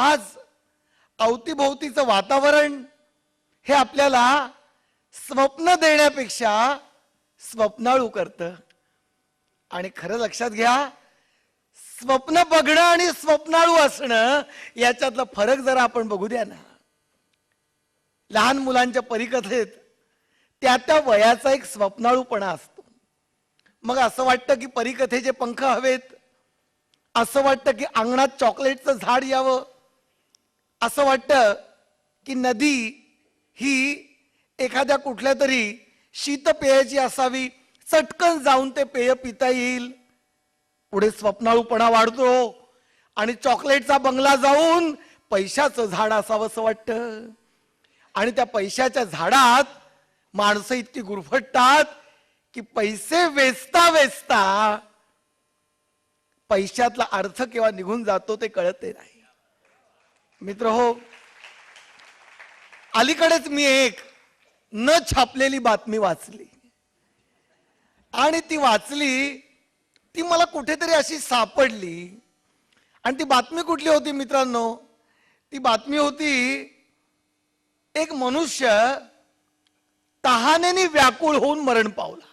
आज अवतीभोवतीचं वातावरण हे आपल्याला स्वप्न देण्यापेक्षा स्वप्नाळू करतं. आणि खरं लक्षात घ्या स्वप्न बघणं आणि स्वप्नाळू असणं याच्यातला फरक जरा आपण बघू द्या ना. लहान मुलांच्या परिकथेत त्या त्या वयाचा एक स्वप्नाळूपणा असतो. मग असं वाटतं की परिकथेचे पंख हवेत. असं वाटतं की अंगणात चॉकलेटचं झाड यावं. असं वाटतं की नदी ही एखाद्या कुठल्या तरी शीतपेयाची असावी. चटकन जाऊन ते पेय पिता येईल. पुढे स्वप्नाळूपणा वाढतो आणि चॉकलेटचा बंगला जाऊन पैशाचं झाड असावं असं वाटतं. आणि त्या पैशाच्या झाडात माणसं इतकी गुरफटतात की पैसे वेचता वेचता पैशातला अर्थ केव्हा निघून जातो ते कळत नाही. मित्र हो अलीकडेच मी एक न छापलेली बातमी वाचली. आणि ती वाचली ती मला कुठेतरी अशी सापडली. आणि ती बातमी कुठली होती मित्रांनो? ती बातमी होती एक मनुष्य तहानेने व्याकुळ होऊन मरण पावला.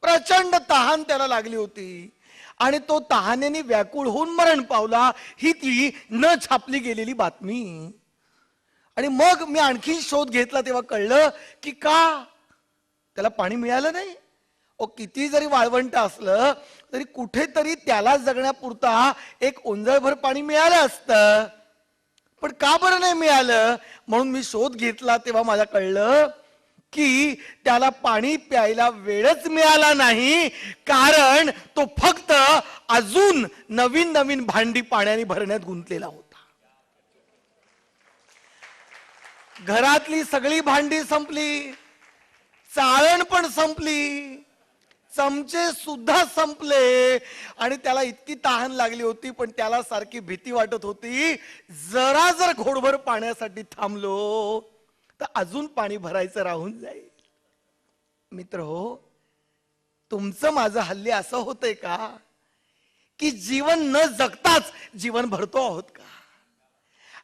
प्रचंड तहान त्याला लागली होती. आणि तो तहानेने व्याकुळ होऊन मरण पावला ही ती न छापली गेलेली बातमी. आणि मग मी आणखी शोध घेतला तेव्हा कळलं की का? त्याला पाणी मिळालं नाही. ओ किती जरी वाळवंट असलं तरी कुठेतरी त्याला जगण्यापुरता एक ओंजळभर पाणी मिळालं असतं. पण का बरं नाही मिळालं? म्हणून मी शोध घेतला तेव्हा मला कळलं की त्याला पाणी प्यायला वेळच मिळाला नाही कारण तो फक्त अजून नवीन नवीन भांडी पाण्याने भरण्यात गुंतलेला होता. घरातली सगळी भांडी संपली चाळण पण संपली चमचे सुद्धा संपले आणि त्याला इतकी तहान लागली होती पण त्याला सारखी भीती वाटत होती जरा जर घोडभर पाण्यासाठी थांबलो तर अजून पाणी भरायचं राहून जाईल. मित्र हो तुमचं माझं हल्ली असं होतंय का? की जीवन न जगताच जीवन भरतो आहोत का?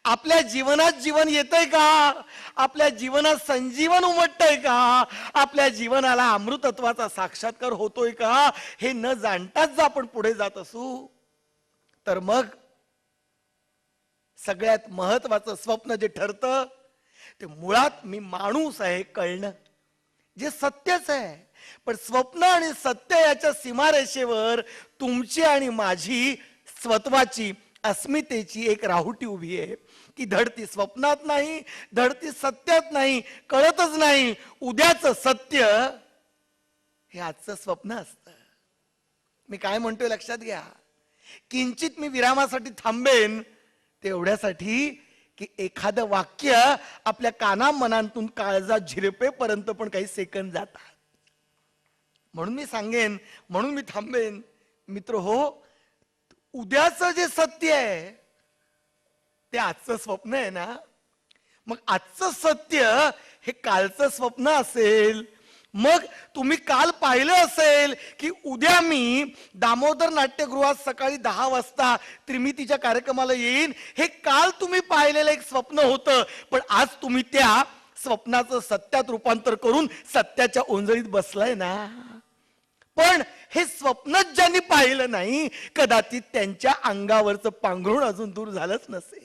आपल्या जीवनात जीवन येतंय का? आपल्या जीवनात संजीवन उमटतंय का? आपल्या जीवनाला अमृतत्वाचा साक्षात्कार होतोय का? हे न जाणताच जर आपण पुढे जात असू तर मग सगळ्यात महत्वाचं स्वप्न जे ठरतं ते मुळात मी माणूस आहे कळणं. जे सत्यच आहे. पण स्वप्न आणि सत्य याच्या सीमारेषेवर तुमची आणि माझी स्वत्वाची अस्मितेची एक राहुटी उभी आहे. की धडती स्वप्नात नाही धडती सत्यात नाही कळतच नाही. उद्याचं सत्य हे आजचं स्वप्न असतं. मी काय म्हणतोय लक्षात घ्या. किंचित मी विरामासाठी थांबेन तेवढ्यासाठी की एखादं वाक्य आपल्या काना मनांतून काळजा झिरपेपर्यंत पण काही सेकंद जातात. म्हणून मी सांगेन म्हणून मी थांबेन मित्र हो उद्याचं जे सत्य आहे ते आजचं स्वप्न आहे ना? मग आजचं सत्य हे कालचं स्वप्न असेल मग तुम्ही काल पाहिलं असेल की उद्या मी दामोदर नाट्यगृहात सकाळी दहा वाजता त्रिमितीच्या कार्यक्रमाला येईन. हे काल तुम्ही पाहिलेलं एक स्वप्न होतं. पण आज तुम्ही त्या स्वप्नाचं सत्यात रूपांतर करून सत्याच्या ओंजळीत बसलाय ना. पण हे स्वप्नच ज्यांनी पाहिलं नाही कदाचित त्यांच्या अंगावरचं पांघरुण अजून दूर झालंच नसेल.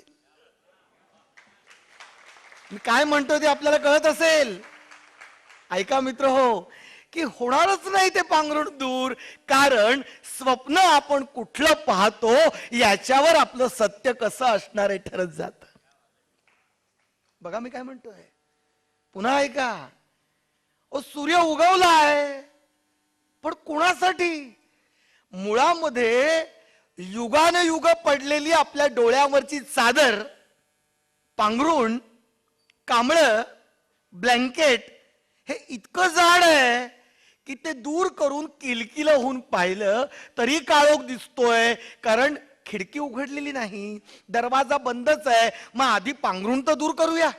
काय म्हणतो ते आपल्याला कळत असेल? ऐका मित्र हो की होणारच नाही ते पांघरुण दूर कारण स्वप्न आपण कुठलं पाहतो याच्यावर आपलं सत्य कसं असणार आहे ठरत जात. बघा मी काय म्हणतोय. पुन्हा ऐका. ओ सूर्य उगवलाय पण कोणासाठी? मुळामध्ये युगान युग पडलेली आपल्या डोळ्यावरची चादर पांघरुण कांबळ ब्लँकेट हे इतकं जाड आहे की ते दूर करून किलकिल होऊन पाहिलं तरी काळोख दिसतोय. कारण खिडकी उघडलेली नाही दरवाजा बंदच आहे. मग आधी पांघरून तर दूर करूया.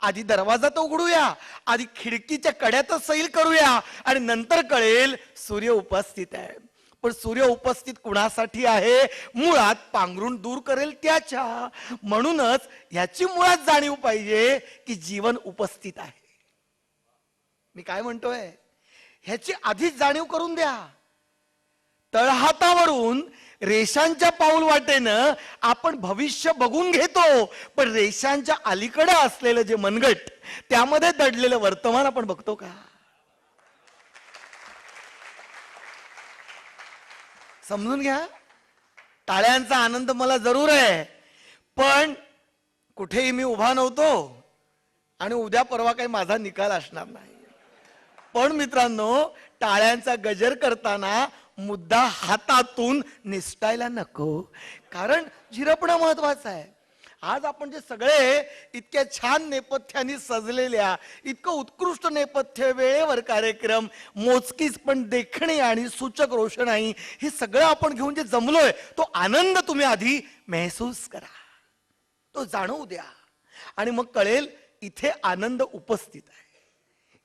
आधी दरवाजा तर उघडूया. आधी खिडकीच्या कड्यातच सैल करूया. आणि नंतर कळेल सूर्य उपस्थित आहे. पण सूर्य उपस्थित कुणासाठी आहे? मुळात पांघरून दूर करेल त्याच्या. म्हणूनच ह्याची मुळात जाणीव पाहिजे की जीवन उपस्थित आहे. मी काय म्हणतोय? ह्याची आधीच जाणीव करून द्या. तळहातावरून रेषांच्या पाऊल वाटेनं आपण भविष्य बघून घेतो. पण रेषांच्या अलीकडे असलेलं जे मनगट त्यामध्ये दडलेलं वर्तमान आपण बघतो का? समजून घ्या. टाळ्यांचा आनंद मला जरूर आहे. पण कुठेही मी उभा नव्हतो आणि उद्या परवा काही माझा निकाल असणार नाही. पण मित्रांनो टाळ्यांचा गजर करताना मुद्दा हातातून निसटायला नको. कारण झिरपणं महत्वाचं आहे. आज आपण जे सगळे इतक्या छान नेपथ्याने सजलेल्या इतकं उत्कृष्ट नेपथ्य वेळेवर कार्यक्रम मोजकीच पण देखणी आणि सूचक रोषणाई हे सगळं आपण घेऊन जे जमलोय तो आनंद तुम्ही आधी महसूस करा. तो जाणवू द्या. आणि मग कळेल इथे आनंद उपस्थित आहे.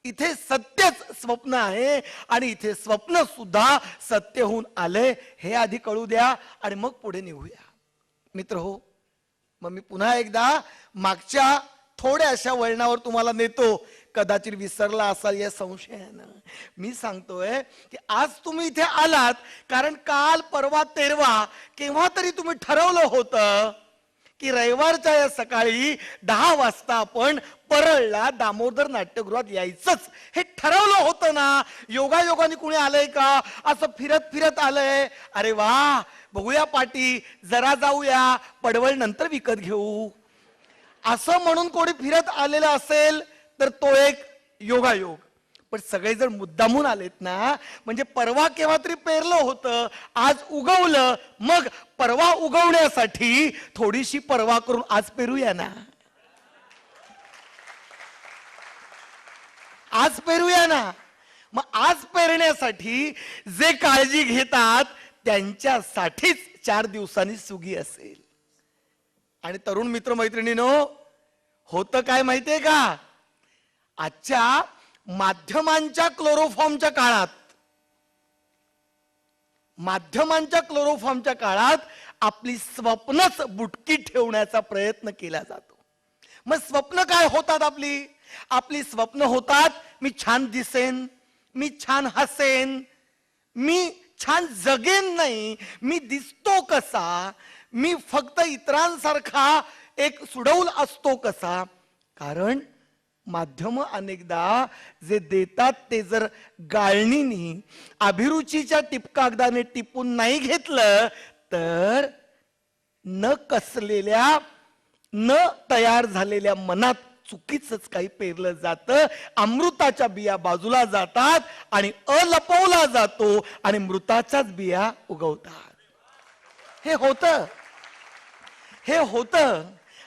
इथे सत्यच स्वप्न आहे आणि इथे स्वप्न सुद्धा सत्य होऊन आलंय. हे आधी कळू द्या आणि मग पुढे निघूया. मित्र हो मग मी पुन्हा एकदा मागच्या थोड्या अशा वळणावर तुम्हाला नेतो. कदाचित विसरला असाल या संशयानं. मी सांगतोय की आज तुम्ही इथे आलात कारण काल परवा तेरवा केव्हा तरी तुम्ही ठरवलं होतं की रविवारच्या या सकाळी दहा वाजता आपण परळला दामोदर नाट्यगृहात यायचंच. हे ठरवलं होतं ना योगायोगाने कुणी आलंय का? असं फिरत फिरत आलंय. अरे वा बघूया पाटी जरा जाऊया पडवळ नंतर विकत घेऊ. असं म्हणून कोणी फिरत आलेलं असेल तर तो एक योगायोग. पण सगळे जर मुद्दामून आलेत ना म्हणजे परवा केव्हा तरी पेरलं होतं आज उगवलं. मग परवा उगवण्यासाठी थोडीशी परवा करून आज पेरूया ना. आज पेरूया ना. मग आज पेरण्यासाठी जे काळजी घेतात त्यांच्यासाठीच चार दिवसांनी सुगी असेल. आणि तरुण मित्र मैत्रिणीनो होतं काय माहितीये का? आजच्या माध्यमांच्या क्लोरोफॉर्मच्या काळात माध्यमांच्या क्लोरोफॉर्मच्या काळात आपली स्वप्नच बुटकी ठेवण्याचा प्रयत्न केला जातो. मग स्वप्न काय होतात आपली? आपली स्वप्न होतात मी छान दिसेन मी छान हसेन मी छान जगेन नाही मी दिसतो कसा मी फक्त इतरांसारखा एक सुडौल असतो कसा. कारण माध्यम अनेकदा जे देतात ते जर गाळणीनी अभिरुचीच्या टिपकागदाने टिपून नाही घेतलं तर न कसलेल्या न तयार झालेल्या मनात चुकीच काही पेरलं जातं. अमृताच्या बिया बाजूला जातात आणि अलपवला जातो आणि मृताच्याच बिया उगवतात. हे होतं. हे होतं.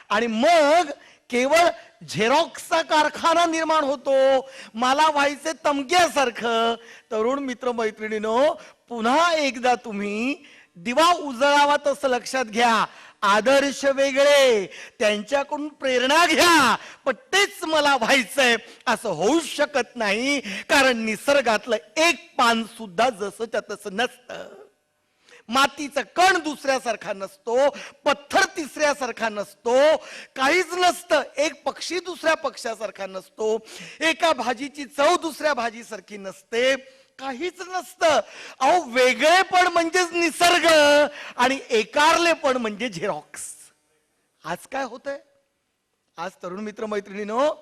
आणि मग केवळ झेरॉक्सचा कारखाना निर्माण होतो. मला व्हायचे तमक्यासारखं तरुण मित्र मैत्रिणीनो पुन्हा एकदा तुम्ही दिवा उजळावा तसं लक्षात घ्या. आदर्श वेगळे त्यांच्याकडून प्रेरणा घ्या पण तेच मला व्हायचंय असं होऊ शकत नाही कारण निसर्गातलं एक पान सुद्धा जसंच्या तसं नसतं. मातीचा कण दुसऱ्यासारखा नसतो पत्थर तिसऱ्यासारखा नसतो काहीच नसतं एक पक्षी दुसऱ्या पक्षासारखा नसतो एका भाजीची चव दुसऱ्या भाजीसारखी नसते काहीच नसतं. अहो वेगळेपण म्हणजेच निसर्ग आणि एकारलेपण म्हणजे झेरॉक्स. आज काय होतंय? आज तरुण मित्र मैत्रिणीनो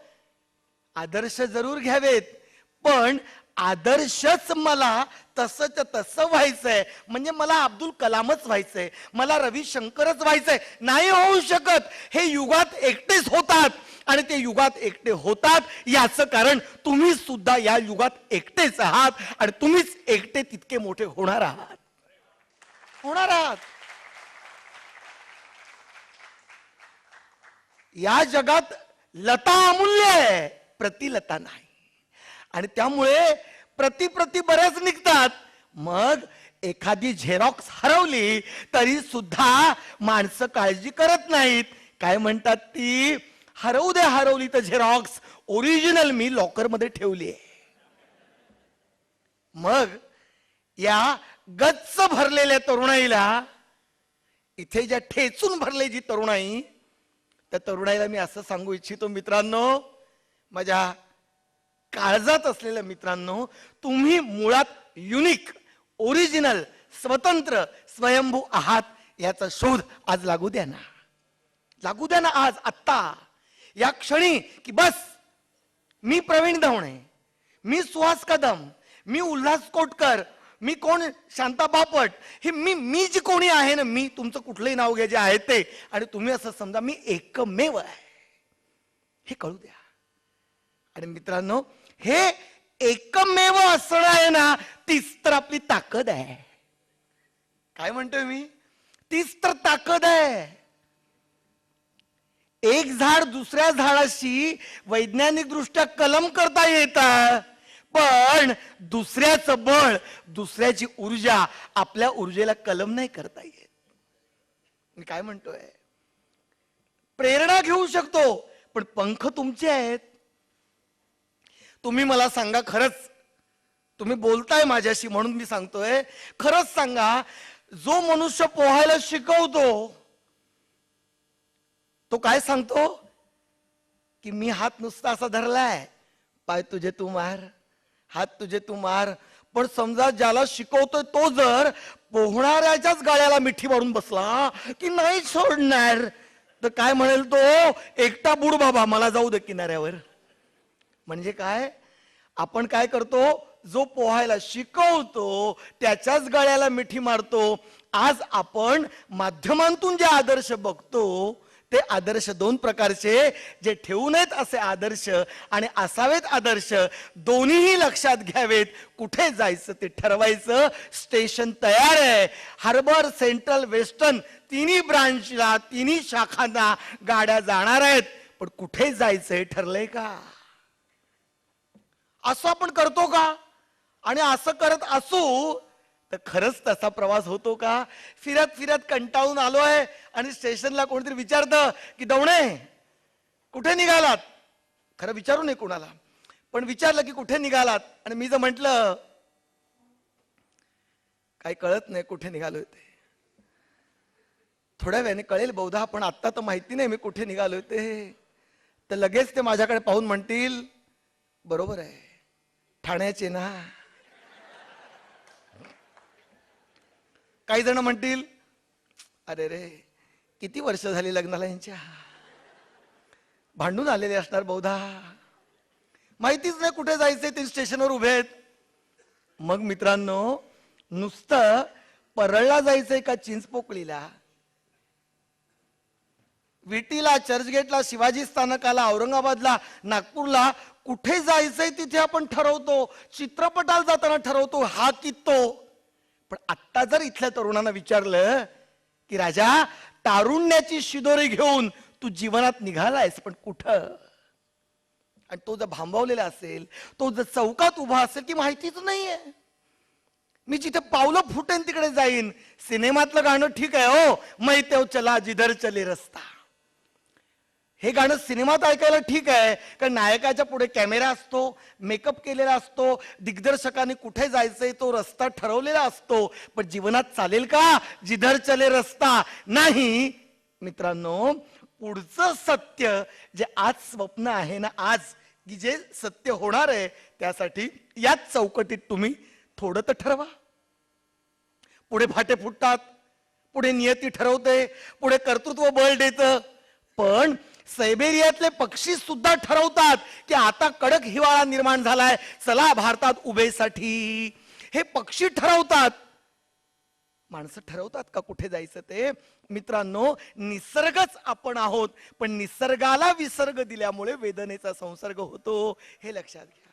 आदर्श जरूर घ्यावेत. पण आदर्शच मला तसंच तसं व्हायचंय. म्हणजे मला अब्दुल कलामच व्हायचंय. मला रविशंकरच व्हायचंय. नाही होऊ शकत. हे युगात एकटेच होतात. आणि ते युगात एकटे होतात. याचं कारण तुम्ही सुद्धा या युगात एकटेच आहात. आणि तुम्हीच एकटे तितके मोठे होणार आहात. होणार आहात. या जगात लता अमूल्य आहे. प्रतिलता नाही. आणि त्यामुळे प्रति प्रति बऱ्याच निघतात. मग एखादी झेरॉक्स हरवली तरी सुद्धा माणसं काळजी करत नाहीत. काय म्हणतात ती? हरवू दे हरवली तर झेरॉक्स. ओरिजिनल मी लॉकरमध्ये ठेवली आहे. मग या गच्च भरलेल्या तरुणाईला इथे ज्या ठेचून भरले जी तरुणाई त्या तरुणाईला मी असं सांगू इच्छितो मित्रांनो माझ्या काळजात असलेल्या मित्रांनो तुम्ही मुळात युनिक ओरिजिनल स्वतंत्र स्वयंभू आहात याचा शोध आज लागू द्या ना. लागू द्या ना आज आत्ता. या क्षणी की बस मी प्रवीण धवणे मी सुहास कदम मी उल्हास कोटकर मी कोण? शांता बापट. हे मी मी जी कोणी आहे ना मी तुमचं कुठलंही नाव घ्या जे आहे ते. आणि तुम्ही असं समजा मी एकमेव आहे. हे कळू द्या. आणि मित्रांनो हे एकमेव असणं आहे ना तीच तर आपली ताकद आहे. काय म्हणतोय मी? तीच तर ताकद आहे. एक झाड दुसऱ्या झाडाशी वैज्ञानिक दृष्ट्या कलम करता येतं पण दुसऱ्याचं बळ दुसऱ्याची ऊर्जा आपल्या ऊर्जेला कलम नाही करता येत. मी काय म्हणतोय? प्रेरणा घेऊ शकतो पण पंख तुमचे आहेत. तुम्ही मला सांगा खरंच. तुम्ही बोलताय माझ्याशी म्हणून मी सांगतोय. खरंच सांगा जो मनुष्य पोहायला शिकवतो तो काय सांगतो? की मी हात नुसता असा धरलाय पाय तुझे तू मार हात तुझे तू मार. पण समजा ज्याला शिकवतोय तो जर पोहणाऱ्याच्याच गाळ्याला मिठी मारून बसला की नाही सोडणार तर काय म्हणेल तो? एकटा बुड बाबा मला जाऊ दे किनाऱ्यावर. म्हणजे काय? आपण काय करतो? जो पोहायला शिकवतो त्याच्याच गळ्याला मिठी मारतो. आज आपण माध्यमांतून जे आदर्श बघतो ते आदर्श दोन प्रकारचे जे ठेवू नयेत असे आदर्श आणि असावेत आदर्श दोन्हीही लक्षात घ्यावेत. कुठे जायचं ते ठरवायचं? स्टेशन तयार आहे. हार्बर सेंट्रल वेस्टर्न तिन्ही ब्रांचला तिन्ही शाखांना गाड्या जाणार आहेत. पण कुठे जायचं हे ठरलंय का? असं आपण करतो का? आणि असं करत असू तर खरंच तसा प्रवास होतो का? फिरत फिरत कंटाळून आलोय आणि स्टेशनला कोणतरी विचारतं की दवणे कुठे निघालात? खरं विचारू नये कोणाला. पण विचारलं की कुठे निघालात? आणि मी जर म्हटलं काही कळत नाही कुठे निघालोय ते. थोड्या वेळाने कळेल बहुधा पण आत्ता तर माहिती नाही मी कुठे निघालोय ते. तर लगेच ते माझ्याकडे पाहून म्हणतील बरोबर आहे. ठाण्याचे ना. काही जण म्हणतील अरे रे किती वर्ष झाली लग्नाला यांच्या? भांडून आलेले असणार बहुधा. माहितीच नाही कुठे जायचंय ते स्टेशनवर उभे आहेत. मग मित्रांनो नुसतं परळला जायचंय का चिंचपोकळीला? विटीला चर्चगेटला शिवाजी स्थानकाला औरंगाबादला नागपूरला कुठे जायचंय तिथे आपण ठरवतो? चित्रपटाला जाताना ठरवतो हा कितो पण आत्ता जर इथल्या तरुणांना विचारलं की राजा तारुण्याची शिदोरी घेऊन तू जीवनात निघालायस पण कुठं? आणि तो जर भांबवलेला असेल तो जर चौकात उभा असेल की माहितीच नाहीये. मी जिथे पावलं फुटेन तिकडे जाईन. सिनेमातलं गाणं ठीक आहे हो. मैते चला जिधर चले रस्ता. हे गाणं सिनेमात ऐकायला ठीक आहे कारण नायकाच्या पुढे कॅमेरा असतो मेकअप केलेला असतो दिग्दर्शकाने कुठे जायचंय तो रस्ता ठरवलेला असतो पण जीवनात चालेल का? जिधर चले रस्ता. नाही. मित्रांनो पुढचं सत्य जे आज स्वप्न आहे ना आज की जे सत्य होणार आहे त्यासाठी याच चौकटीत तुम्ही थोडं तर ठरवा. पुढे फाटे फुटतात पुढे नियती ठरवते पुढे कर्तृत्व बळ देतं पण सैबेरियातले पक्षी सुद्धा ठरवतात की आता कडक हिवाळा निर्माण झालाय चला भारतात उभेसाठी हे पक्षी ठरवतात. माणसं ठरवतात का कुठे जायचं ते? मित्रांनो निसर्गच आपण आहोत पण निसर्गाला विसर्ग दिल्यामुळे वेदनेचा संसर्ग होतो हे लक्षात घ्या.